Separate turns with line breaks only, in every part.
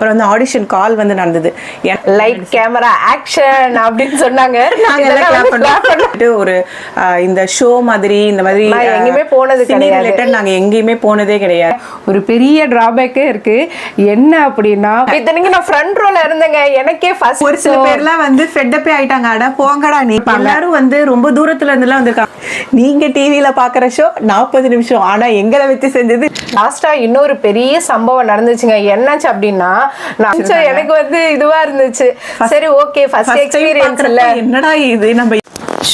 அப்புறம் வந்து ஆடிஷன் கால் வந்து நடந்தது.
லைட் கேமரா ஆக்ஷன் அப்படின்னு சொன்னாங்க.
நாங்க ஒரு இந்த ஷோ மாதிரி இந்த மாதிரி
எங்கேயுமே போனது கிடையாது.
நாங்க எங்கேயுமே போனதே கிடையாது.
ஒரு பெரிய டிராபேக்கே இருக்கு. என்ன அப்படின்னா
இத்தனைக்கு நான் ஃப்ரண்ட் ரோல இருந்தேங்க. எனக்கே ஃபர்ஸ்ட்
ஒரு சில பேர்லாம் வந்து ஃபெட்டப்பே ஆயிட்டாங்க. அட போங்கடா நீ எல்லாரும் வந்து ரொம்ப தூரத்துல இருந்துலாம் வந்திருக்காங்க. நீங்க டிவில பாக்குற ஷோ நாற்பது நிமிஷம். ஆனா எங்களை வச்சு செஞ்சது.
லாஸ்டா இன்னொரு பெரிய சம்பவம் நடந்துச்சுங்க. என்னாச்சு அப்படின்னா நான் எனக்கு வந்து இதுவா இருந்துச்சு. சரி ஓகே ஃபர்ஸ்ட் எக்ஸ்பீரியன்ஸ் இல்ல
என்னடா இது? நம்ம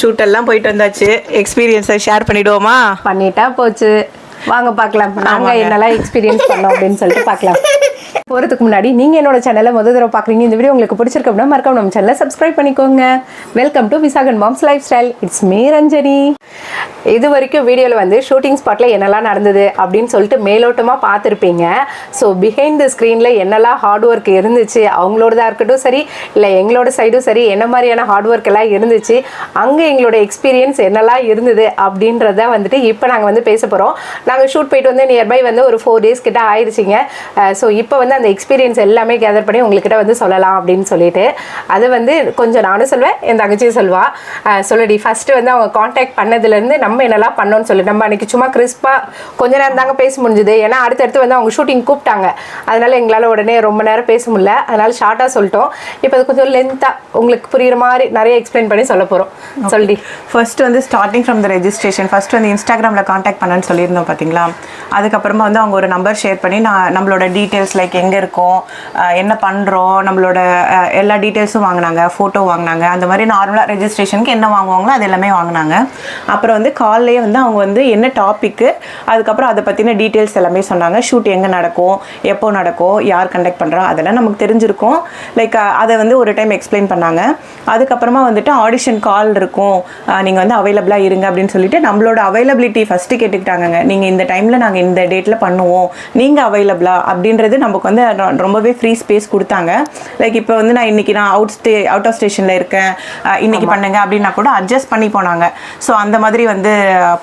ஷூட் எல்லாம் போயிட்டு வந்தாச்சு. எக்ஸ்பீரியன்ஸை ஷேர் பண்ணிடுவோமா?
பண்ணிட்டா போச்சு. வாங்க பார்க்கலாம். நாங்க என்னெல்லாம் எக்ஸ்பீரியன்ஸ் பண்ணோம் அப்படின்னு சொல்லிட்டு பார்க்கலாம். போகிறதுக்கு முன்னாடி நீங்கள் என்னோட சேனலை முதல் தடவை பார்க்குறீங்க இந்த வீடியோ உங்களுக்கு பிடிச்சிருக்கு அப்படின்னா மறக்காம நம்ம சேனலை சப்ஸ்கிரைப் பண்ணிக்கோங்க. Welcome to Visakan moms lifestyle it's me Ranjani. இது வரைக்கும் வீடியோவில் வந்து ஷூட்டிங் ஸ்பாட்டில் என்னெல்லாம் நடந்தது அப்படின்னு சொல்லிட்டு மேலோட்டமாக பார்த்துருப்பீங்க. ஸோ பிஹைண்ட் த ஸ்க்ரீனில் என்னெல்லாம் ஹார்ட் ஒர்க் இருந்துச்சு அவங்களோடதாக இருக்கட்டும் சரி இல்லை எங்களோட சைடும் சரி என்ன மாதிரியான ஹார்ட் ஒர்க் எல்லாம் இருந்துச்சு அங்கே எங்களோட எக்ஸ்பீரியன்ஸ் என்னெல்லாம் இருந்தது அப்படின்றத வந்துட்டு இப்போ நாங்கள் வந்து பேச போகிறோம் நாங்கள் ஷூட் போயிட்டு வந்து நியர்பை வந்து ஒரு ஃபோர் டேஸ் கிட்ட ஆயிடுச்சிங்க ஸோ இப்போ வந்து அந்த எக்ஸ்பீரியன்ஸ் எல்லாமே கேதர் பண்ணி உங்ககிட்ட வந்து சொல்லலாம் அப்படின்னு சொல்லிட்டு அது வந்து கொஞ்சம் நானும் சொல்வேன் என் தங்கச்சியும் சொல்வா. சொல்லடி ஃபர்ஸ்ட் வந்து அவங்க காண்டாக்ட் பண்ணதுலேருந்து நம்ம என்னெல்லாம் பண்ணோம்னு சொல்லி. நம்ம அன்னைக்கு சும்மா கிறிஸ்பாக கொஞ்ச நேரம் தாங்க பேச முடிஞ்சுது. ஏன்னா அடுத்தடுத்து வந்து அவங்க ஷூட்டிங் கூப்பிட்டாங்க. அதனால எங்களால் உடனே ரொம்ப நேரம் பேச முடியல. அதனால ஷார்ட்டாக சொல்லிட்டோம். இப்போ அது கொஞ்சம் லென்த்தாக உங்களுக்கு புரியுற மாதிரி நிறைய எக்ஸ்பிளைன் பண்ணி சொல்ல போகிறோம் சொல்லி
ஃபர்ஸ்ட் வந்து starting from the registration first வந்து இன்ஸ்டாகிராமில் காண்டாக்ட் பண்ணேன்னு சொல்லியிருந்தோம் பார்த்தீங்களா அதுக்கப்புறமா வந்து அவங்க ஒரு நம்பர் ஷேர் பண்ணி நான் நம்மளோட டீட்டெயில்ஸ் லைக் எங்கே இருக்கோம் என்ன பண்ணுறோம் நம்மளோட எல்லா டீட்டெயில்ஸும் வாங்கினாங்க ஃபோட்டோ வாங்கினாங்க. அந்த மாதிரி நார்மலாக ரெஜிஸ்ட்ரேஷனுக்கு என்ன வாங்குவாங்களோ அது எல்லாமே வாங்கினாங்க. அப்புறம் வந்து கால்லேயே வந்து அவங்க வந்து என்ன டாப்பிக்கு அதுக்கப்புறம் அதை பற்றின டீட்டெயில்ஸ் எல்லாமே சொன்னாங்க. ஷூட் எங்கே நடக்கும் எப்போ நடக்கும் யார் கண்டக்ட் பண்ணுறா அதெல்லாம் நமக்கு தெரிஞ்சிருக்கும். லைக் அதை வந்து ஒரு டைம் எக்ஸ்பிளைன் பண்ணாங்க. அதுக்கப்புறமா வந்துட்டு ஆடிஷன் கால் இருக்கும். நீங்கள் வந்து அவைலபிளாக இருங்க அப்படின்னு சொல்லிட்டு நம்மளோட அவைலபிலிட்டி ஃபஸ்ட்டு கேட்டுக்கிட்டாங்க நீங்கள் இந்த டைமில் நாங்கள் இந்த டேட்டில் பண்ணுவோம். நீங்கள் அவைலபிளா அப்படின்றது நமக்கு வந்து ரொம்பவே ஃப்ரீ ஸ்பேஸ் கொடுத்தாங்க. லைக் இப்போ வந்து நான் இன்னைக்கு நான் அவுட் ஸ்டே அவுட் ஆஃப் ஸ்டேஷனில் இருக்கேன். அஹ் இன்னைக்கு பண்ணுங்க அப்படின்னா கூட அட்ஜஸ்ட் பண்ணி போனாங்க. ஸோ அந்த மாதிரி வந்து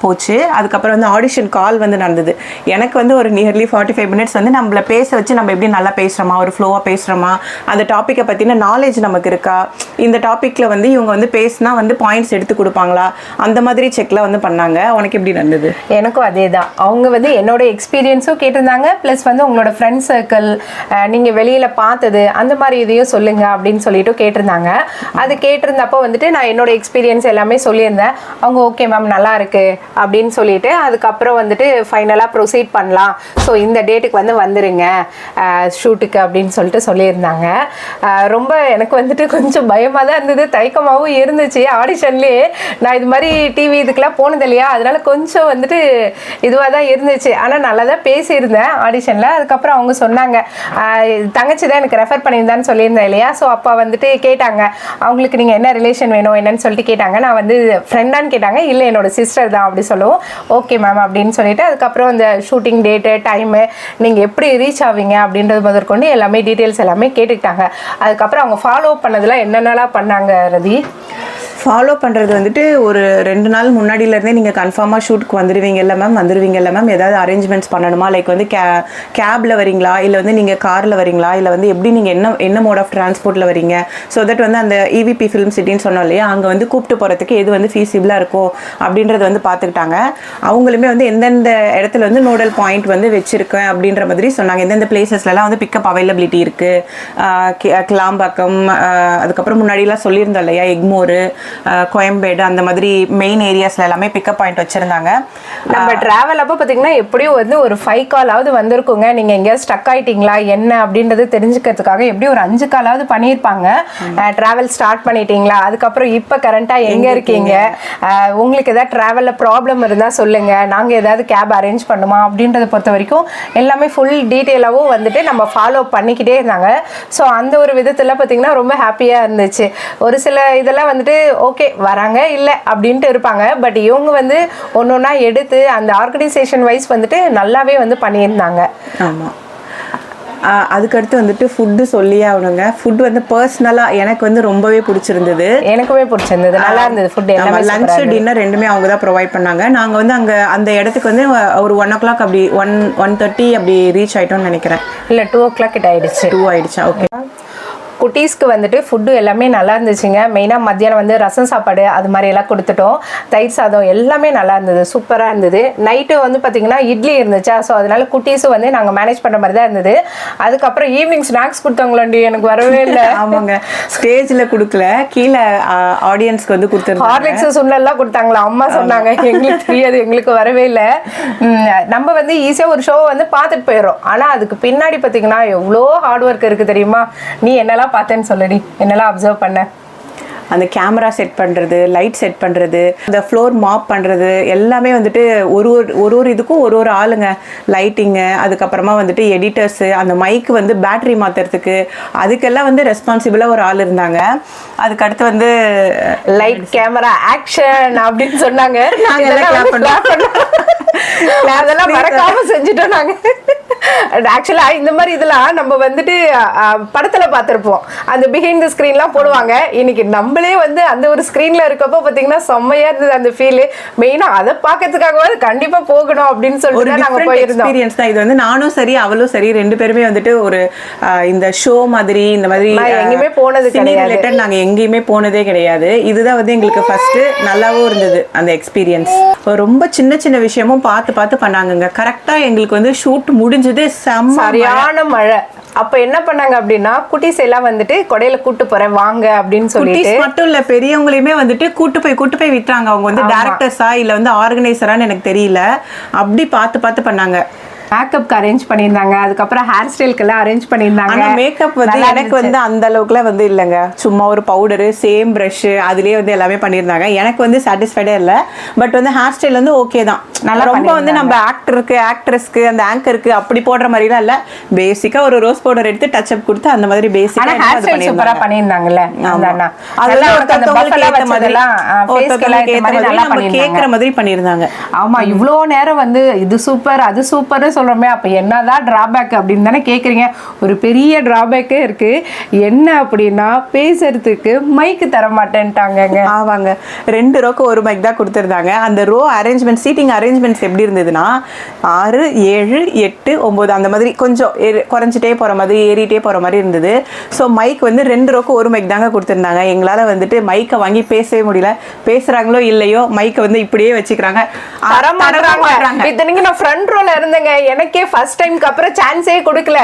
போச்சு. அதுக்கப்புறம் வந்து ஆடிஷன் கால் வந்து நடந்தது. எனக்கு வந்து ஒரு நியர்லி ஃபார்ட்டி ஃபைவ் மினிட்ஸ் வந்து நம்மள பேச வச்சு நம்ம எப்படி நல்லா பேசுகிறோமா ஒரு ஃப்ளோவாக பேசுகிறோமா அந்த டாப்பிக்கை பற்றின நாலேஜ் நமக்கு இருக்கா? இந்த டாப்பிக்கில் வந்து இவங்க வந்து பேசினா வந்து பாயிண்ட்ஸ் எடுத்து கொடுப்பாங்களா? அந்த மாதிரி செக்லாம் வந்து பண்ணாங்க. உனக்கு எப்படி நடந்தது?
எனக்கும் அதே தான் அவங்க வந்து என்னோட எக்ஸ்பீரியன்ஸும் கேட்டிருந்தாங்க. ப்ளஸ் வந்து உங்களோட ஃப்ரெண்ட் சர்க்கிள் நீங்கள் வெளியில் பார்த்தது அந்த மாதிரி இதையும் சொல்லுங்க அப்படின்னு சொல்லிட்டு கேட்டிருந்தாங்க. அது கேட்டிருந்தப்போ வந்துட்டு நான் என்னோட எக்ஸ்பீரியன்ஸ் எல்லாமே சொல்லியிருந்தேன். அவங்க ஓகே மேம் நல்லா இருக்கு அப்படின்னு சொல்லிட்டு அதுக்கப்புறம் வந்துட்டு ஃபைனலாக ப்ரொசீட் பண்ணலாம். ஸோ இந்த டேட்டுக்கு வந்து வந்துருங்க ஷூட்டுக்கு அப்படின்னு சொல்லிட்டு சொல்லியிருந்தாங்க. ரொம்ப எனக்கு வந்துட்டு கொஞ்சம் பயமாக தான் இருந்தது. தயக்கமாகவும் இருந்துச்சு. ஆடிஷன்லேயே நான் இது மாதிரி டிவி இதுக்கெல்லாம் போனது இல்லையா? அதனால கொஞ்சம் வந்துட்டு இதுவாக தான் இருந்துச்சு. ஆனால் நல்லா தான் பேசியிருந்தேன் ஆடிஷனில் அதுக்கப்புறம் அவங்க சொன்னாங்க தங்கச்சி தான் எனக்கு ரெஃபர் பண்ணியிருந்தான்னு சொல்லியிருந்தேன் இல்லையா? ஸோ அப்போ வந்துட்டு கேட்டாங்க அவங்களுக்கு நீங்கள் என்ன ரிலேஷன் வேணும் என்னன்னு சொல்லிட்டு கேட்டாங்க. நான் வந்து ஃப்ரெண்டான்னு கேட்டாங்க இல்லை என்னோட சிஸ்டர் தான் அப்படி சொல்லவும். ஓகே மேம் அப்படின்னு சொல்லிட்டு அதுக்கப்புறம் அந்த ஷூட்டிங் டேட்டு டைமு நீங்கள் எப்படி ரீச் ஆவீங்க அப்படின்றது முதற்கொண்டு எல்லாமே டீட்டெயில்ஸ் எல்லாமே கேட்டுக்கிட்டாங்க. அதுக்கப்புறம் அவங்க ஃபாலோ பண்ணதெல்லாம் என்னென்னலாம் பண்ணாங்க ரதி?
ஃபாலோ பண்ணுறது வந்துட்டு ஒரு ரெண்டு நாள் முன்னாடியிலேருந்தே நீங்கள் கன்ஃபார்மாக ஷூட்டுக்கு வந்துடுவீங்கல்ல மேம் வந்துடுவீங்கல்ல மேம் ஏதாவது அரேஞ்ச்மெண்ட்ஸ் பண்ணணுமா? லைக் வந்து கே கேபில் வரீங்களா? இல்லை வந்து நீங்கள் காரில் வரீங்களா? இல்லை வந்து எப்படி நீங்கள் என்ன என்ன மோட் ஆஃப் டிரான்ஸ்போர்ட்டில் வரீங்க? ஸோ தட் வந்து அந்த இவிபி ஃபிலிம் சிட்டின்னு சொன்னோம் இல்லையா? அங்கே வந்து கூப்பிட்டு போகிறதுக்கு எது வந்து ஃபீஸிபிளாக இருக்கும் அப்படின்றத வந்து பார்த்துக்கிட்டாங்க அவங்களுமே வந்து எந்தெந்த இடத்துல வந்து நோடல் பாயிண்ட் வந்து வச்சுருக்கேன் அப்படின்ற மாதிரி சொன்னாங்க. எந்தெந்த பிளேசஸ்லலாம் வந்து பிக்கப் அவைலபிலிட்டி இருக்குது கிளாம்பாக்கம் அதுக்கப்புறம் முன்னாடிலாம் சொல்லியிருந்தோம் இல்லையா? எக்மோரு கோயம்பேடு அந்த மாதிரி மெயின் ஏரியாஸ்ல எல்லாமே பிக்கப் பாயிண்ட் வச்சுருந்தாங்க.
நம்ம டிராவல் அப்போ பார்த்தீங்கன்னா எப்படியும் வந்து ஒரு ஃபைவ் காலாவது வந்திருக்குங்க. நீங்கள் எங்கேயாவது ஸ்டக் ஆயிட்டீங்களா? என்ன? அப்படின்றது தெரிஞ்சுக்கிறதுக்காக எப்படியும் ஒரு அஞ்சு காலாவது பண்ணியிருப்பாங்க. டிராவல் ஸ்டார்ட் பண்ணிட்டீங்களா? அதுக்கப்புறம் இப்போ கரண்ட்டாக எங்கே இருக்கீங்க? உங்களுக்கு ஏதாவது ட்ராவலில் ப்ராப்ளம் இருந்தால் சொல்லுங்கள் நாங்கள் ஏதாவது கேப் அரேஞ்ச் பண்ணுமா? அப்படின்றத பொறுத்த வரைக்கும் எல்லாமே ஃபுல் டீட்டெயிலாகவும் வந்துட்டு நம்ம ஃபாலோ பண்ணிக்கிட்டே இருந்தாங்க. ஸோ அந்த ஒரு விதத்தில் பார்த்தீங்கன்னா ரொம்ப ஹாப்பியாக இருந்துச்சு. ஒரு சில இதெல்லாம் வந்துட்டு ஓகே வராங்க இல்லை அப்படின்ட்டு இருப்பாங்க. பட் இவங்க வந்து ஒன்று ஒன்றா எடுத்து அந்த ஆர்கனைசேஷன் வைஸ் வந்துட்டு நல்லாவே வந்து பண்ணியிருந்தாங்க.
ஆமாம் அதுக்கடுத்து வந்துட்டு ஃபுட்டு சொல்லியே ஆகணுங்க. ஃபுட் வந்து பர்சனலாக எனக்கு வந்து ரொம்பவே பிடிச்சிருந்தது.
எனக்குமே பிடிச்சிருந்தது. நல்லா இருந்தது ஃபுட் எல்லாமே
லஞ்ச் டின்னர் ரெண்டுமே அவங்க தான் ப்ரொவைட் பண்ணாங்க. நாங்கள் வந்து அங்கே அந்த இடத்துக்கு வந்து ஒரு ஒன் ஓ கிளாக் அப்படி ஒன் ஒன் தேர்ட்டி அப்படி ரீச் ஆயிட்டோம்னு நினைக்கிறேன்.
இல்லை டூ ஓ கிளாக் கிட்ட ஆயிடுச்சு.
டூ ஆயிடுச்சா? ஓகே
குட்டீஸ்க்கு வந்துட்டு ஃபுட்டு எல்லாமே நல்லா இருந்துச்சுங்க. மெயினாக மத்தியானம் வந்து ரசம் சாப்பாடு அது மாதிரி எல்லாம் கொடுத்துட்டோம். தயிர் சாதம் எல்லாமே நல்லா இருந்தது. சூப்பராக இருந்தது. நைட்டு வந்து பார்த்திங்கன்னா இட்லி இருந்துச்சா? ஸோ அதனால குட்டீஸும் வந்து நாங்கள் மேனேஜ் பண்ணுற மாதிரி தான் இருந்தது. அதுக்கப்புறம் ஈவினிங் ஸ்நாக்ஸ் கொடுத்தாங்களாண்டி? எனக்கு வரவே இல்லை.
ஆமாங்க. ஸ்டேஜில் கொடுக்கல. கீழே ஆடியன்ஸ்க்கு வந்து கொடுத்துருந்தாங்க.
ஹார்லிக்ஸ் சுண்ணெல்லாம் கொடுத்தாங்களா? அம்மா சொன்னாங்க. எங்களுக்கு தெரியாது. எங்களுக்கு வரவே இல்லை. நம்ம வந்து ஈஸியாக ஒரு ஷோ வந்து பார்த்துட்டு போயிடுறோம். ஆனால் அதுக்கு பின்னாடி பார்த்தீங்கன்னா எவ்வளோ ஹார்ட் ஒர்க் இருக்குது தெரியுமா? நீ என்னெல்லாம் பார்த்தேன்னு சொல்லடி. என்னெல்லாம் அப்சர்வ் பண்ண?
அந்த கேமரா செட் பண்ணுறது லைட் செட் பண்ணுறது அந்த ஃப்ளோர் மாப் பண்ணுறது எல்லாமே வந்துட்டு ஒரு ஒரு ஒரு ஒரு இதுக்கும் ஒரு ஒரு ஆளுங்க. லைட்டிங்கு அதுக்கப்புறமா வந்துட்டு எடிட்டர்ஸு அந்த மைக்கு வந்து பேட்டரி மாற்றுறதுக்கு அதுக்கெல்லாம் வந்து ரெஸ்பான்சிபிளாக ஒரு ஆள் இருந்தாங்க. அதுக்கடுத்து வந்து
லைட் கேமரா ஆக்ஷன் அப்படின்னு சொன்னாங்க.
நாங்க எல்லாம்
இதெல்லாம்
clap பண்ணோம்.
clap பண்ணோம். அதெல்லாம் மறக்காம செஞ்சுட்டோம் நாங்க. ஆக்சுவலா இந்த மாதிரி இதெல்லாம் நம்ம வந்துட்டு படத்துல பார்த்திருப்போம். அந்த பிஹைண்ட் த ஸ்கிரீன்லாம் போடுவாங்க. இன்னைக்கு நம்மளே வந்து அந்த ஒரு ஸ்கிரீன்ல இருக்கப்போ பாத்தீங்கன்னா செம்மையா இருந்தது அந்த ஃபீல் மெயினா அதை பார்க்கறதுக்காகவாது கண்டிப்பா போகணும் அப்படின்னு சொல்லிட்டு தான் நாங்க
டிஃப்ரெண்ட்
போயிருந்தோம்.
எக்ஸ்பீரியன்ஸ் தான். இது வந்து நானும் சரி அவளும் சரி ரெண்டு பேருமே வந்துட்டு ஒரு இந்த ஷோ மாதிரி இந்த மாதிரி
எங்கேயுமே போனது கிடையாது.
ரிலேட்டட் நாங்க எங்கேயுமே போனதே கிடையாது. இதுதான் வந்து எங்களுக்கு ஃபர்ஸ்ட் நல்லாவும் இருந்தது அந்த எக்ஸ்பீரியன்ஸ் ரொம்ப சின்ன சின்ன விஷயமும் பார்த்து பார்த்து பண்ணாங்கங்க. கரெக்டா எங்களுக்கு வந்து ஷூட் முடிஞ்சது செம்ம.
சரியான மழை. அப்ப என்ன பண்ணாங்க அப்படின்னா குட்டீஸ் எல்லாம் வந்துட்டு கொடையில கூட்டு போறேன் வாங்க அப்படின்னு சொல்லிட்டு
மட்டும் இல்ல பெரியவங்களையுமே வந்துட்டு கூட்டு போய் கூட்டு போய் விட்டாங்க அவங்க வந்து டேரக்டர்ஸா இல்ல வந்து ஆர்கனைசரான்னு எனக்கு தெரியல. அப்படி பார்த்து பார்த்து பண்ணாங்க.
மேக்கப்க்கு அரேஞ்ச் பண்ணியிருந்தாங்க. அதுக்கப்புறம் ஹேர் ஸ்டைல்க்கெல்லாம் அரேஞ்ச் பண்ணியிருந்தாங்க.
ஆனா மேக்கப் வந்து எனக்கு வந்து அந்த அளவுக்குலாம் வந்து இல்லைங்க. சும்மா ஒரு பவுடரு சேம் ப்ரஷ் அதுலயே வந்து எல்லாமே பண்ணியிருந்தாங்க. எனக்கு வந்து சாட்டிஸ்ஃபைடே இல்லை. பட் வந்து ஹேர் ஸ்டைல் வந்து ஓகே தான்.
நல்லா
ரொம்ப வந்து நம்ம ஆக்டருக்கு ஆக்ட்ரஸ்க்கு அந்த ஆங்கருக்கு அப்படி போடுற மாதிரிலாம் இல்ல. பேசிக்கா ஒரு ரோஸ் பவுடர் எடுத்து டச் அப் கொடுத்து அந்த மாதிரி
ஆனா
பேசிக்கா
ஹேர் ஸ்டைல் சூப்பரா பண்ணியிருந்தாங்கல்ல அந்த அண்ணா.
அது
நல்லா
வந்து
அவருக்கு அந்த
ஒருத்தவங்களுக்கு ஏத்த மாதிரி ஒருத்தவங்களுக்கு நம்ம. கேட்குற மாதிரி பண்ணியிருந்தாங்க.
ஆமா இவ்வளோ நேரம் வந்து இது சூப்பர் அது சூப்பர்னு சொல்றோமே அப்ப என்னதான் டிராபேக் அப்படின்னு தானே கேக்குறீங்க. ஒரு பெரிய டிராபேக்கே இருக்கு. என்ன அப்படின்னா பேசுறதுக்கு மைக்கு தர மாட்டேன்ட்டாங்கங்க
ஆவாங்க. ரெண்டு ரோக்கு ஒரு மைக் தான் கொடுத்துருந்தாங்க. அந்த ரோ அரேஞ்ச்மெண்ட் சீட்டிங் அரேஞ்ச்மெண்ட்ஸ் எப்படி இருந்ததுன்னா ஆறு ஏழு எட்டு ஒம்பது அந்த மாதிரி கொஞ்சம் குறைஞ்சிட்டே போகிற மாதிரி ஏறிட்டே போகிற மாதிரி இருந்தது. ஸோ மைக் வந்து ரெண்டு ரோக்கு ஒரு மைக் தாங்க கொடுத்துருந்தாங்க. எங்களால் வந்துட்டு மைக்கை வாங்கி பேசவே முடியல. பேசுகிறாங்களோ இல்லையோ மைக்கை வந்து இப்படியே வச்சுக்கிறாங்க.
இத்தனைக்கு நான் ஃப்ரண்ட் ரோல இருந்தேங்க. எனக்கே ஃபர்ஸ்ட் டைம்க்கு அப்புறம் சான்ஸே கொடுக்கல.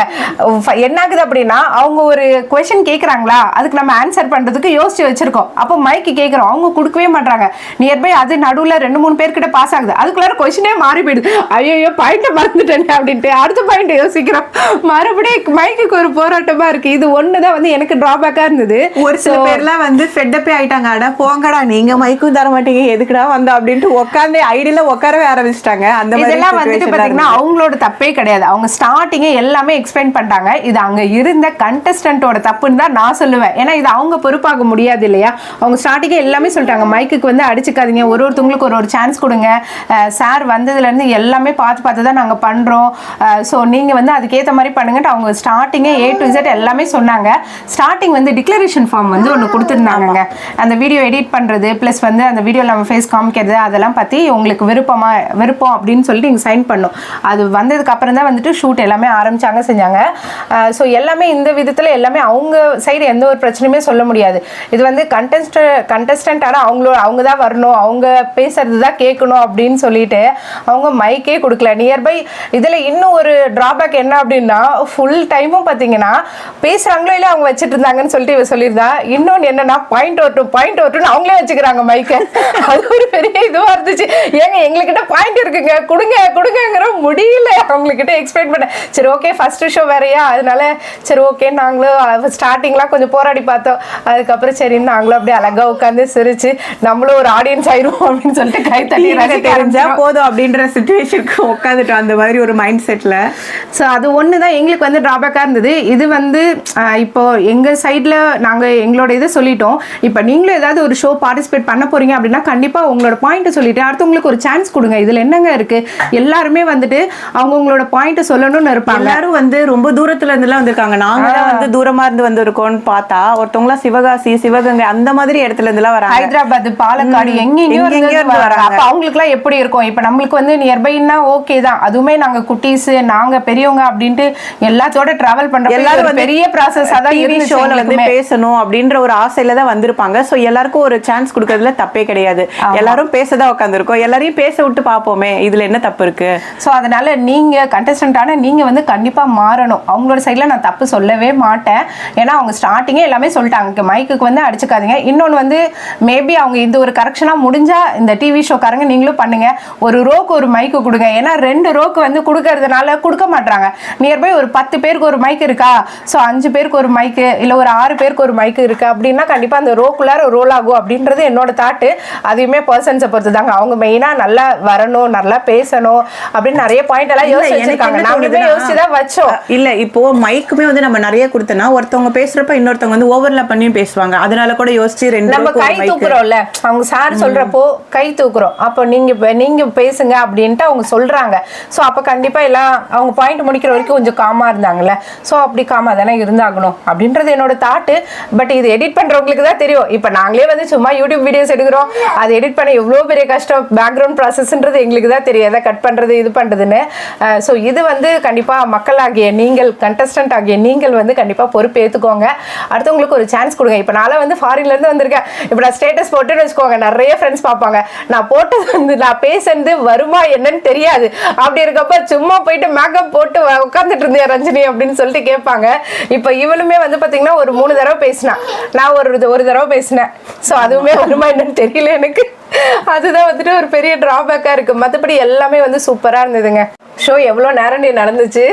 என்ன ஆகுது அப்படின்னா அவங்க ஒரு கொஸ்டின் கேக்குறாங்களா? அதுக்கு நம்ம ஆன்சர் பண்றதுக்கு யோசிச்சு வச்சிருக்கோம். அப்போ மைக்கு கேக்குறோம். அவங்க கொடுக்கவே மாட்டாங்க நியர்பை அது நடுவுல ரெண்டு மூணு பேர்கிட்ட பாஸ் ஆகுது. அதுக்குள்ளார கொஸ்டினே மாறி போயிடுது. ஐயோ பாயிண்ட மறந்துட்டேனே அப்படின்ட்டு அடுத்த பாயிண்ட் யோசிக்கிறோம். மறுபடியும் மைக்குக்கு ஒரு போராட்டமா இருக்கு. இது ஒண்ணுதான் வந்து எனக்கு டிராபேக்கா இருந்தது.
ஒரு சில பேர்லாம் வந்து ஃபெட்டப்பே ஆயிட்டாங்க. அட போங்கடா நீங்க மைக்கும் தர மாட்டீங்க. எதுக்குடா வந்தா அப்படின்ட்டு உட்காந்து ஐடியில உட்காரவே ஆரம்பிச்சிட்டாங்க. அந்த மாதிரி
வந்துட்டு பாத்தீங்கன்னா
இருந்தது.
அவங்களோட தப்பே கிடையாது. அவங்க ஸ்டார்டிங்கே எல்லாமே எக்ஸ்பிளைன் பண்ணிட்டாங்க. இது அங்க இருந்த கண்டஸ்டன்ட்டோட தப்புன்னு தான் நான் சொல்லுவேன். ஏன்னா இது அவங்க பொறுப்பாக முடியாது இல்லையா? அவங்க ஸ்டார்டிங்கே எல்லாமே சொல்லிட்டாங்க. மைக்குக்கு வந்து அடிச்சுக்காதீங்க. ஒரு ஒருத்தவங்களுக்கு ஒரு ஒரு சான்ஸ் கொடுங்க. சார் வந்ததுல இருந்து எல்லாமே பார்த்து பார்த்து தான் நாங்க பண்றோம். ஸோ நீங்க வந்து அதுக்கேற்ற மாதிரி பண்ணுங்கட்டு அவங்க ஸ்டார்டிங்கே ஏ டு Z எல்லாமே சொன்னாங்க. ஸ்டார்டிங் வந்து டிக்ளரேஷன் ஃபார்ம் வந்து ஒன்று கொடுத்துருந்தாங்க அந்த வீடியோ எடிட் பண்றது ப்ளஸ் வந்து அந்த வீடியோ நம்ம ஃபேஸ் காமிக்கிறது அதெல்லாம் பத்தி உங்களுக்கு விருப்பமா விருப்பம் அப்படின்னு சொல்லிட்டு நீங்கள் சைன் பண்ணும் அது வந்ததுக்கு அப்புறம் தான் வந்துட்டு ஷூட் எல்லாமே ஆரம்பிச்சாங்க செஞ்சாங்க. ஸோ எல்லாமே இந்த விதத்தில் எல்லாமே அவங்க சைடு எந்த ஒரு பிரச்சனையுமே சொல்ல முடியாது. இது வந்து கண்டெஸ்ட் கண்டஸ்டண்ட்டான அவங்களோட அவங்க தான் வரணும் அவங்க பேசுறது தான் கேட்கணும் அப்படின்னு சொல்லிட்டு அவங்க மைக்கே கொடுக்கல. நியர்பை இதில் இன்னும் ஒரு ட்ராபேக் என்ன அப்படின்னா ஃபுல் டைமும் பார்த்தீங்கன்னா பேசுகிறாங்களோ இல்லை அவங்க வச்சுட்டு இருந்தாங்கன்னு சொல்லிட்டு இவ சொல்லியிருந்தா. இன்னொன்று என்னன்னா பாயிண்ட் வரட்டும் பாயிண்ட் வரட்டும் அவங்களே வச்சுக்கிறாங்க மைக்கை அது ஒரு பெரிய இதுவாக இருந்துச்சு. ஏங்க எங்ககிட்ட பாயிண்ட் இருக்குங்க. கொடுங்க கொடுங்கங்கிற முடியல. அவங்கக்கிட்ட எக்ஸ்பிளைன் பண்ண. சரி ஓகே ஃபர்ஸ்ட் ஷோ வேறையா? அதனால சரி ஓகே நாங்களும் ஸ்டார்டிங்லாம் கொஞ்சம் போராடி பார்த்தோம். அதுக்கப்புறம் சரி நாங்களும் அப்படியே அழகா உட்காந்து சிரிச்சு நம்மளும் ஒரு ஆடியன்ஸ் ஆயிரும் அப்படின்னு சொல்லிட்டு கை ரசிக்க
தெரிஞ்சா. போதும் அப்படின்ற சுச்சுவேஷனுக்கு உட்காந்துட்டோம் அந்த மாதிரி ஒரு மைண்ட் செட்ல
ஸோ அது ஒன்று தான் எங்களுக்கு வந்து ட்ராபேக்காக இருந்தது. இது வந்து இப்போ எங்கள் சைடில் நாங்கள் எங்களோட இதை சொல்லிட்டோம். இப்போ நீங்களும் ஏதாவது ஒரு ஷோ பார்ட்டிசிபேட் பண்ண போறீங்க அப்படின்னா கண்டிப்பாக உங்களோட பாயிண்ட்டை சொல்லிட்டு அடுத்தவங்களுக்கு ஒரு சான்ஸ் கொடுங்க. இதில் என்னங்க இருக்குது எல்லாருமே வந்துட்டு அவங்கவுங்களோட பாயிண்ட் சொல்லணும்னு இருப்பாங்க.
எல்லாரும் வந்து ரொம்ப தூரத்துல இருந்து எல்லாம் வந்திருக்காங்க. நாங்க தான் வந்து தூரமா இருந்து வந்திருக்கோம்னு பார்த்தா ஒருத்தவங்க சிவகாசி சிவகங்கை அந்த மாதிரி இடத்துல இருந்து எல்லாம் வராங்க.
ஹைதராபாத் பாலக்காடு இருந்து வராங்க. அப்ப அவங்களுக்கு எல்லாம் எப்படி இருக்கும்? இப்ப நம்மளுக்கு வந்து நியர்பைன்னா ஓகே தான். அதுவுமே நாங்க குட்டீஸ் நாங்க பெரியவங்க அப்படின்ட்டு எல்லாத்தோட டிராவல் பண்ற
எல்லாரும்
பெரிய ப்ராசஸ் அதான்
டிவி வந்து. பேசணும் அப்படின்ற ஒரு ஆசையில தான் வந்திருப்பாங்க. சோ எல்லாருக்கும் ஒரு சான்ஸ் கொடுக்கறதுல தப்பே கிடையாது. எல்லாரும் பேசதான் உட்காந்துருக்கோம் எல்லாரையும் பேச விட்டு பாப்போமே இதுல என்ன தப்பு இருக்கு?
ஸோ அதனால நீங்கள் கண்டஸ்டன்டான நீங்கள் வந்து கண்டிப்பாக மாறணும். அவங்களோட சைடில் நான் தப்பு சொல்லவே மாட்டேன். ஏன்னா அவங்க ஸ்டார்டிங்கே எல்லாமே சொல்லிட்டாங்க. மைக்குக்கு வந்து அடிச்சுக்காதீங்க. இன்னொன்று வந்து மேபி அவங்க இது ஒரு கரெக்ஷனாக முடிஞ்சால் இந்த டிவி ஷோக்காரங்க நீங்களும் பண்ணுங்கள் ஒரு ரோக்கு ஒரு மைக்கு கொடுங்க. ஏன்னா ரெண்டு ரோக்கு வந்து கொடுக்கறதுனால கொடுக்க மாட்டாங்க நியர்பை ஒரு பத்து பேருக்கு ஒரு மைக் இருக்கா? ஸோ அஞ்சு பேருக்கு ஒரு மைக்கு இல்லை ஒரு ஆறு பேருக்கு ஒரு மைக்கு இருக்குது அப்படின்னா கண்டிப்பாக அந்த ரோக்குள்ளார ரோல் ஆகும். அப்படின்றது என்னோட தாட்டு அதையுமே பர்சன்ஸை பொறுத்து தாங்க அவங்க மெயினாக நல்லா வரணும் நல்லா பேசணும் அப்படின்னு நிறைய பாயிண்ட் எல்லாம் நாங்களுமே யோசிச்சு தான் வச்சோம்.
இல்ல இப்போ மைக்குமே வந்து நம்ம நிறைய கொடுத்தனா ஒருத்தவங்க பேசுறப்ப இன்னொருத்தவங்க வந்து ஓவர்லாப் பண்ணியும் பேசுவாங்க. அதனால கூட யோசிச்சு ரெண்டு
நம்ம கை. தூக்குறோம்ல அவங்க சார் சொல்றப்போ கை தூக்குறோம். அப்போ நீங்க நீங்க பேசுங்க அப்படின்ட்டு அவங்க சொல்றாங்க. சோ அப்ப கண்டிப்பா எல்லாம் அவங்க பாயிண்ட் முடிக்கிற வரைக்கும் கொஞ்சம் காமா இருந்தாங்கல்ல. சோ அப்படி காமா தானே இருந்தாகணும் அப்படின்றது என்னோட தாட்டு பட் இது எடிட் பண்றவங்களுக்கு தான் தெரியும். இப்ப நாங்களே வந்து சும்மா யூடியூப் வீடியோஸ் எடுக்கிறோம். அது எடிட் பண்ண எவ்வளவு பெரிய கஷ்டம் பேக்ரவுண்ட் ப்ராசஸ்ன்றது எங்களுக்கு தான் தெரியும். எதை கட் பண்றது இது பண்றதுன்னு. ஸோ இது வந்து கண்டிப்பா மக்களாகிய நீங்கள் கண்டஸ்டன்ட் ஆகிய நீங்கள் வந்து கண்டிப்பாக பொறுப்பு ஏற்றுக்கோங்க அடுத்தவங்களுக்கு ஒரு சான்ஸ் கொடுங்க. இப்போ நான் வந்து ஃபாரின்லேருந்து வந்திருக்கேன். இப்போ நான் ஸ்டேட்டஸ் போட்டுன்னு வச்சுக்கோங்க. நிறைய ஃப்ரெண்ட்ஸ் பார்ப்பாங்க. நான் போட்டது வந்து நான் பேசுனது வருமா என்னன்னு தெரியாது. அப்படி இருக்கப்ப சும்மா போயிட்டு மேக்கப் போட்டு உட்காந்துட்டு இருந்தேன் ரஞ்சினி அப்படின்னு சொல்லிட்டு கேட்பாங்க. இப்போ இவளுமே வந்து பார்த்தீங்கன்னா ஒரு மூணு தடவை பேசினா. நான் ஒரு ஒரு தடவை பேசினேன். ஸோ அதுவுமே வருமா என்னன்னு தெரியல எனக்கு. அதுதான் வந்துட்டு ஒரு பெரிய ட்ராபேக்காக இருக்கு. மற்றபடி எல்லாமே வந்து சூப்பராக இருந்ததுங்க. ஷோ எவ்வளோ நேரம் நீ நடந்துச்சு?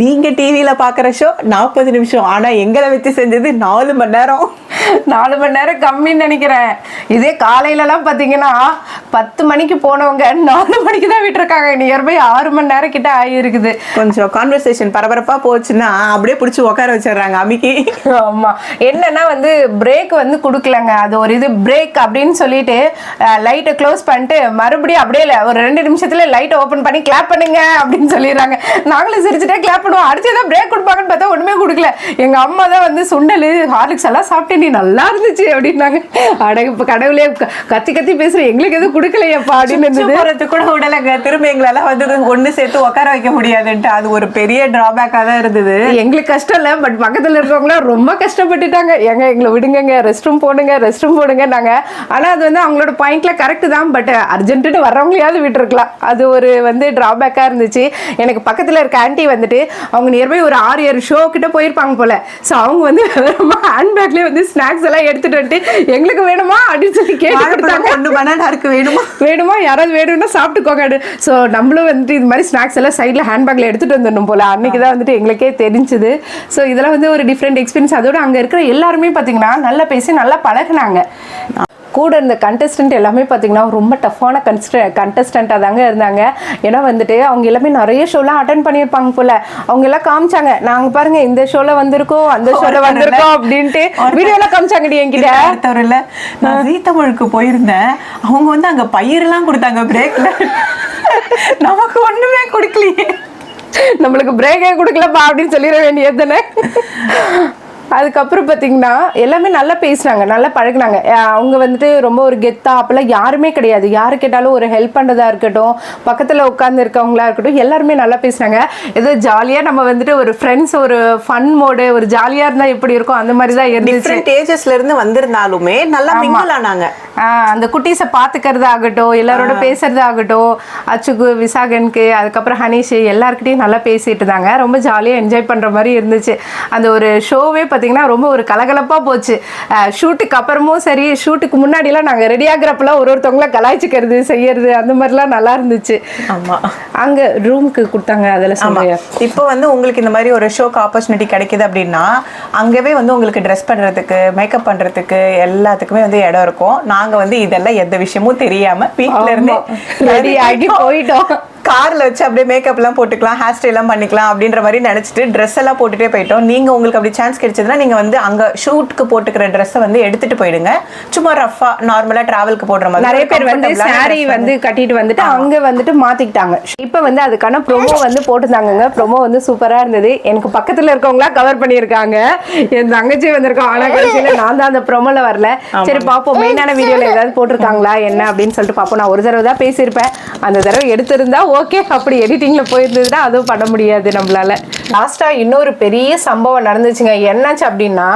நீங்கள் டிவியில் பார்க்குற ஷோ நாற்பது நிமிஷம். ஆனால் எங்களை வச்சு செஞ்சது நாலு மணி நேரம்.
நாலு மணி நேரம் கம்மின்னு நினைக்கிறேன். இதே காலையிலலாம் பார்த்தீங்கன்னா பத்து மணிக்கு போனவங்க நாலு மணிக்கு தான் விட்டுருக்காங்க. நியர்பை ஆறு மணி நேரம் கிட்ட ஆகியிருக்குது
கொஞ்சம் கான்வர்சேஷன் பரபரப்பா போச்சுன்னா அப்படியே பிடிச்சி உட்கார வச்சிடுறாங்க அமிக்கி.
ஆமா. என்னன்னா வந்து பிரேக் வந்து கொடுக்கலங்க. அது ஒரு இது பிரேக் அப்படின்னு சொல்லிட்டு லைட்டை க்ளோஸ் பண்ணிட்டு மறுபடியும் அப்படியே இல்ல, ஒரு ரெண்டு நிமிஷத்துல லைட்டை ஓபன் பண்ணி கிளாப் பண்ணுங்க அப்படின்னு சொல்லிடுறாங்க. நாங்களும் சிரிச்சுட்டே கிளாப் பண்ணுவோம். அடுத்து ஏதாவது பிரேக் கொடுப்பாங்கன்னு பார்த்தா ஒண்ணுமே கொடுக்கல எங்க அம்மா தான் வந்து சுண்டல் ஹார்லிக்ஸ் எல்லாம் சாப்பிட்டு நீ நல்லா இருந்துச்சு அப்படின்னாங்க. அட இப்ப கடவுளே கத்தி கத்தி பேசுற. எங்களுக்கு எதுவும் கொடுக்கலையப்பா அப்படின்னு
போறதுக்கு கூட விடலைங்க திரும்ப எங்களால வந்து ஒண்ணு சேர்த்து உட்கார வைக்க முடியாதுன்ட்டு. அது ஒரு பெரிய டிராபேக்கா தான் இருந்தது.
எங்களுக்கு கஷ்டம் இல்லை பட் பக்கத்துல இருக்கவங்களாம் ரொம்ப கஷ்டப்பட்டுட்டாங்க. ஏங்க எங்களை விடுங்கங்க. ரெஸ்ட் ரூம் போடுங்க ரெஸ்ட் ரூம் போடுங்க நாங்க ஆனா அது வந்து அவங்களோட பாயிண்ட்ல கரெக்ட் தான். பட் அர்ஜென்ட்டுன்னு வர்றவங்களையாவது விட்டுருக்கலாம். அது ஒரு வந்து டிராபேக்கா இருந்துச்சு. எனக்கு பக்கத்துல இருக்க ஆன்ட்டி வந்துட்டு அவங்க நியர்பை ஒரு ஆறு ஏழு ஷோ கிட்ட போயிருப்பாங்க போல. ஸோ அவங்க வந்து ஹேண்ட்பேக்லேயே வந்து ஸ்நாக்ஸ் எல்லாம் எடுத்துட்டு வந்துட்டு எங்களுக்கு வேணுமா? அப்படின்னு சொல்லி கேட்டு
வாழைப்பழம்
கொடுத்தாங்க.
ஒண்ணு பனானா இருக்கு வேணுமா?
வேணுமா? யாராவது வேணும்னா சாப்பிட்டுக்கோங்க ஸோ நம்மளும் வந்துட்டு இது மாதிரி ஸ்நாக்ஸ் எல்லாம் சைடில் ஹேண்ட்பேக்கில் எடுத்துகிட்டு வந்துடணும் போல. அன்னைக்கு தான் வந்துட்டு எங்களுக்கே தெரிஞ்சுது. ஸோ இதெல்லாம் வந்து ஒரு டிஃப்ரெண்ட் எக்ஸ்பீரியன்ஸ் அதோட அங்கே இருக்கிற எல்லாருமே பார்த்தீங்கன்னா நல்லா பேசி நல்லா பழகுனாங்க. கூட இருந்த கண்டஸ்டன்ட் எல்லாமே பார்த்தீங்கன்னா ரொம்ப டஃப்பான கன்ஸ்ட கண்டஸ்டண்ட்டாக தாங்க இருந்தாங்க. ஏன்னா வந்துட்டு அவங்க எல்லாமே நிறைய ஷோலாம் அட்டன் பண்ணியிருப்பாங்க போல. அவங்க எல்லாம் காமிச்சாங்க. நாங்கள் பாருங்க இந்த ஷோவில் வந்திருக்கோம் அந்த ஷோவில் வந்திருக்கோம் அப்படின்ட்டு வீடியோலாம் காமிச்சாங்கடி என்கிட்ட.
இல்ல நான் ஜீ தமிழுக்கு போயிருந்தேன். அவங்க வந்து அங்க பயிரெல்லாம் கொடுத்தாங்க பிரேக்ல நமக்கு ஒண்ணுமே கொடுக்கலையே.
நம்மளுக்கு பிரேக்கே கொடுக்கலப்பா அப்படின்னு சொல்லிட வேண்டியது தானே? அதுக்கப்புறம் பார்த்தீங்கன்னா எல்லாமே நல்லா பேசுனாங்க நல்லா பழகுனாங்க. அவங்க வந்துட்டு ரொம்ப ஒரு கெத்தா அப்பெல்லாம் யாருமே கிடையாது. யாரு கேட்டாலும் ஒரு ஹெல்ப் பண்ணுறதா இருக்கட்டும் பக்கத்தில் உட்காந்து இருக்கவங்களா இருக்கட்டும் எல்லாருமே நல்லா பேசுனாங்க. ஏதோ ஜாலியாக நம்ம வந்துட்டு ஒரு ஃப்ரெண்ட்ஸ் ஒரு ஃபன் மோடு ஒரு ஜாலியாக இருந்தால் எப்படி இருக்கும்? அந்த மாதிரி தான் இருந்துச்சு
ஏஜஸ்ல இருந்து வந்திருந்தாலுமே நல்லா மிங்கிள் ஆனாங்க.
அந்த குட்டீஸை பார்த்துக்கிறது ஆகட்டும் எல்லாரோட பேசுறது ஆகட்டும் அச்சுக்கு விசாகனுக்கு அதுக்கப்புறம் ஹனீஷ் எல்லாருக்கிட்டையும் நல்லா பேசிட்டு இருந்தாங்க. ரொம்ப ஜாலியாக என்ஜாய் பண்ணுற மாதிரி இருந்துச்சு. அந்த ஒரு ஷோவே பார்த்தீங்கன்னா ரொம்ப ஒரு கலகலப்பாக போச்சு. ஷூட்டுக்கு அப்புறமும் சரி ஷூட்டுக்கு முன்னாடிலாம் நாங்கள் ரெடி ஆகுறப்பெல்லாம் ஒரு ஒருத்தவங்கள கலாய்ச்சிக்கிறது செய்யறது அந்த மாதிரிலாம் நல்லா இருந்துச்சு.
ஆமா.
அங்கே ரூமுக்கு கொடுத்தாங்க அதில் சொல்லுங்க
இப்போ வந்து உங்களுக்கு இந்த மாதிரி ஒரு ஷோக்கு ஆப்பர்ச்சுனிட்டி கிடைக்குது அப்படின்னா அங்கவே வந்து உங்களுக்கு ட்ரெஸ் பண்றதுக்கு மேக்கப் பண்றதுக்கு எல்லாத்துக்குமே வந்து இடம் இருக்கும். நாங்க வந்து இதெல்லாம் எந்த விஷயமும் தெரியாம வீட்ல இருந்து
ரெடி ஆகி போயிட்டோம்.
கார்ல வச்சு அப்படியே மேக்கப் எல்லாம் போட்டுக்கலாம் ஹேர் ஸ்டைல் எல்லாம் பண்ணிக்கலாம் அப்படின்ற மாதிரி நினைச்சிட்டு ட்ரெஸ் எல்லாம் போட்டுட்டே போயிட்டோம். நீங்க உங்களுக்கு அப்படி சான்ஸ் கிடைச்சதுன்னா நீங்க வந்து அங்க ஷூட்க்கு போட்டுக்கிற ட்ரெஸ்ஸை வந்து எடுத்துட்டு போயிடுங்க. சும்மா ரஃபா நார்மலா டிராவல்க்கு போடுற மாதிரி.
நிறைய பேர் வந்து
dress
வந்து கட்டிட்டு வந்துட்டு அங்க வந்துட்டு மாத்திக்கிட்டாங்க. இப்போ வந்து அதுக்கான ப்ரோமோ வந்து போட்டுருந்தாங்கங்க. ப்ரோமோ வந்து சூப்பரா இருந்தது. எனக்கு பக்கத்துல இருக்கவங்களா கவர் பண்ணியிருக்காங்க. என் தங்கச்சி வந்திருக்கோம் ஆனா கடைசியில நான் தான் அந்த ப்ரோமோல வரல. சரி பாப்போம். மெயினான வீடியோல ஏதாவது போட்டிருக்காங்களா என்ன அப்படின்னு சொல்லிட்டு பாப்போம். நான் ஒரு தடவை தான் பேசியிருப்பேன். அந்த தடவை எடுத்திருந்தா ஓகே அப்படி எடிட்டிங்ல போயிருந்ததுன்னா அதுவும் பண்ண முடியாது நம்மளால.
லாஸ்டா இன்னொரு பெரிய சம்பவம் நடந்துச்சுங்க. என்னாச்சு அப்படின்னா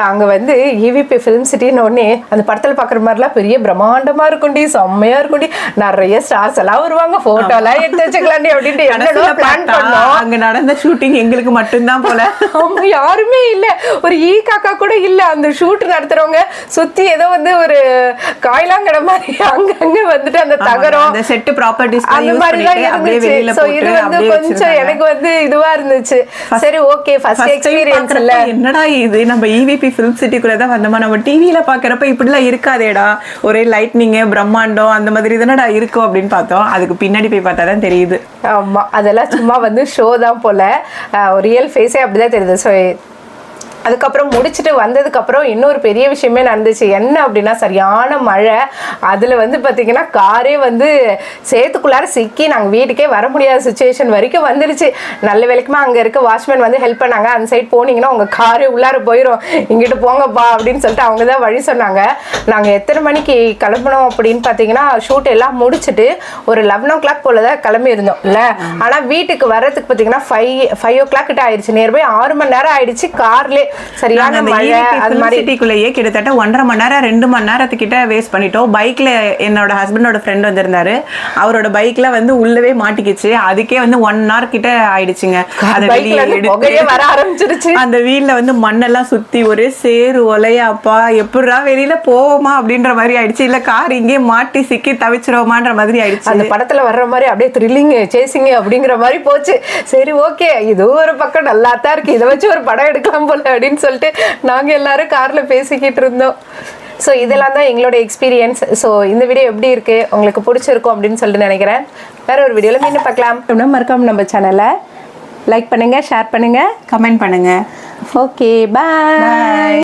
நாங்க வந்து E ஈவிபி ஃபிலிம் சிட்டின்னு உடனே அந்த படத்துல பாக்குற மாதிரிலாம் பெரிய பிரம்மாண்டமா இருக்கும்டி செம்மையா இருக்கும்டி நிறைய ஸ்டார்ஸ் எல்லாம் வருவாங்க. போட்டோ எல்லாம் எடுத்து வச்சுக்கலாண்டி அப்படின்ட்டு என்னடோ பிளான் பண்ணோம்.
அங்க நடந்த ஷூட்டிங் எங்களுக்கு மட்டும்தான் போல.
ஆமா யாருமே இல்ல. ஒரு ஈ காக்கா கூட இல்ல. அந்த ஷூட் நடத்துறவங்க சுத்தி ஏதோ வந்து ஒரு காய்லாங்கடை மாதிரி அங்கங்க வந்துட்டு அந்த தகரம்.
அந்த செட் ப்ராப்பர்ட்டிஸ்
அந்த மாதிரி
அப்படியே வெளியில போட்டு அப்படியே
கொஞ்சம். எனக்கு வந்து இதுவா இருந்துச்சு. சரி ஓகே ஃபர்ஸ்ட் எக்ஸ்பீரியன்ஸ் இல்ல.
என்னடா இது? நம்ம இவிபி ஃபிலிம் சிட்டிக்குள்ள தான் வந்தோமா? நம்ம டிவியில பாக்குறப்ப இப்படிலாம் இருக்காதேடா. ஒரே லைட்னிங் பிரம்மாண்டம் அந்த மாதிரி தானடா இருக்கும் அப்படின்னு பார்த்தோம். அதுக்கு பின்னாடி போய் பார்த்தா தான் தெரியுது.
ஆமா அதெல்லாம் சும்மா வந்து ஷோ தான் போல. ரியல் ஃபேஸே அப்படிதான் தெரியுது. ஸோ அதுக்கப்புறம் முடிச்சுட்டு வந்ததுக்கப்புறம் இன்னொரு பெரிய விஷயமே நடந்துச்சு. என்ன அப்படின்னா சரியான மழை. அதில் வந்து பார்த்திங்கன்னா காரே வந்து சேத்துக்குள்ளார சிக்கி நாங்கள் வீட்டுக்கே வர முடியாத சுச்சுவேஷன் வரைக்கும் வந்துருச்சு. நல்ல வேலைக்குமா அங்கே இருக்க வாட்ச்மேன் வந்து ஹெல்ப் பண்ணாங்க. அந்த சைடு போனீங்கன்னா உங்கள் காரே உள்ளார போயிடும் இங்கிட்டு போங்கப்பா அப்படின்னு சொல்லிட்டு அவங்க தான் வழி சொன்னாங்க. நாங்கள் எத்தனை மணிக்கு கிளம்பணும் அப்படின்னு பார்த்தீங்கன்னா ஷூட் எல்லாம் முடிச்சுட்டு ஒரு லெவன் ஓ கிளாக் போல தான் கிளம்பி இருந்தோம். ஆனால் வீட்டுக்கு வர்றதுக்கு பார்த்தீங்கன்னா ஃபைவ் ஃபைவ் ஓ கிளாக் கிட்ட ஆயிடுச்சு. நியர்பை ஆறு மணி நேரம் ஆயிடுச்சு. கார்லே சரியான மழை அது மாதிரி
சிட்டிக்குள்ளேயே கிட்டத்தட்ட ஒன்றரை மணி நேரம் ரெண்டு மணி நேரத்துக்கிட்ட வேஸ்ட் பண்ணிட்டோம். பைக்ல என்னோட ஹஸ்பண்டோட ஃப்ரெண்ட் வந்திருந்தாரு. அவரோட பைக்ல வந்து உள்ளவே மாட்டிக்கிச்சு. அதுக்கே வந்து ஒன் ஹவர் கிட்ட ஆயிடுச்சுங்க. அதை வெளியே
வர ஆரம்பிச்சிருச்சு.
அந்த வீல்ல வந்து மண்ணெல்லாம் சுத்தி ஒரே சேறு ஒலையாப்பா எப்படிடா வெளியில போவோமா அப்படின்ற மாதிரி ஆயிடுச்சு. இல்ல கார் இங்கே மாட்டி சிக்கி தவிச்சிருவோமான்ற மாதிரி ஆயிடுச்சு.
அந்த படத்துல வர்ற மாதிரி அப்படியே த்ரில்லிங் சேசிங் அப்படிங்கிற மாதிரி போச்சு. சரி ஓகே இது ஒரு பக்கம் நல்லா தான் இருக்கு. இதை வச்சு ஒரு படம் எடுக்கலாம் போல அப்படின்னு சொல்லிட்டு நாங்க எல்லாரும் கார்ல பேசிக்கிட்டு இருந்தோம். ஸோ இதெல்லாம் தான் எங்களோட எக்ஸ்பீரியன்ஸ் ஸோ இந்த வீடியோ எப்படி இருக்கு? உங்களுக்கு பிடிச்சிருக்கும் அப்படின்னு சொல்லிட்டு நினைக்கிறேன். வேற ஒரு வீடியோல மீண்டும் பார்க்கலாம்.
அப்படின்னா மறக்காம நம்ம சேனலை லைக் பண்ணுங்க ஷேர் பண்ணுங்க
கமெண்ட் பண்ணுங்க.
Okay bye